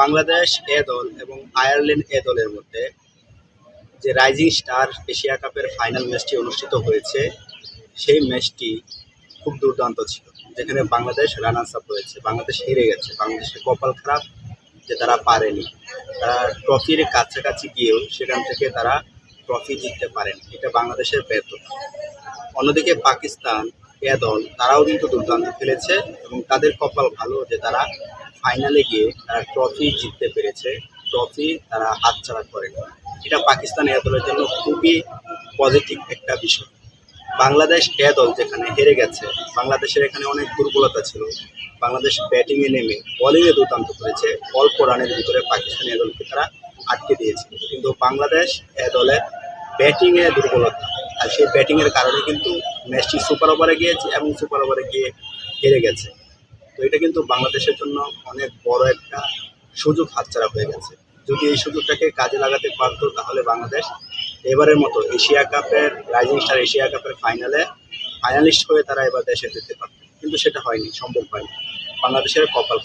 বাংলাদেশ এ দল এবং আয়ারল্যান্ড এ দলের মধ্যে যে রাইজিং স্টার এশিয়া কাপের ফাইনাল ম্যাচটি অনুষ্ঠিত হয়েছে, সেই ম্যাচটি খুব দুর্দান্ত ছিল। যেখানে বাংলাদেশ রানার্স আপ হয়েছে, বাংলাদেশ হেরে গেছে, বাংলাদেশের কপাল খারাপ যে তারা পারেনি। তারা ট্রফির কাছাকাছি গিয়েও সেখান থেকে তারা ট্রফি জিততে পারেন। এটা বাংলাদেশের ব্যর্থতা। অন্যদিকে পাকিস্তান এ দল, তারাও কিন্তু দুর্দান্ত খেলেছে এবং তাদের কপাল ভালো যে তারা ফাইনালে গিয়ে তারা ট্রফি জিততে পেরেছে। ট্রফি তারা হাতছাড়া করেনি। এটা পাকিস্তান এ দলের জন্য খুবই পজিটিভ একটা বিষয়। বাংলাদেশ এ দল যেখানে হেরে গেছে, বাংলাদেশের এখানে অনেক দুর্বলতা ছিল। বাংলাদেশ ব্যাটিংয়ে নেমে বোলিংয়ে দুর্দান্ত করেছে। অল্প রানের ভিতরে পাকিস্তানি দলকে তারা আটকে দিয়েছে। কিন্তু বাংলাদেশ এ দলের ব্যাটিংয়ে দুর্বলতা। আর সেই ব্যাটিংয়ের কারণে কিন্তু ম্যাচটি সুপার ওভারে গিয়েছে এবং সুপার ওভারে গিয়ে হেরে গেছে। তো এটা কিন্তু বাংলাদেশের জন্য অনেক বড় একটা সুযোগ হাতছাড়া হয়ে গেছে। যদি এই সুযোগটাকে কাজে লাগাতে পারতো তাহলে বাংলাদেশ এবারের মতো এশিয়া কাপের, রাইজিং স্টার এশিয়া কাপের ফাইনালে ফাইনালিস্ট হয়ে তারা এবার দেশে যেতে পারত। কিন্তু সেটা হয়নি, সম্ভব হয়নি। বাংলাদেশের কপাল।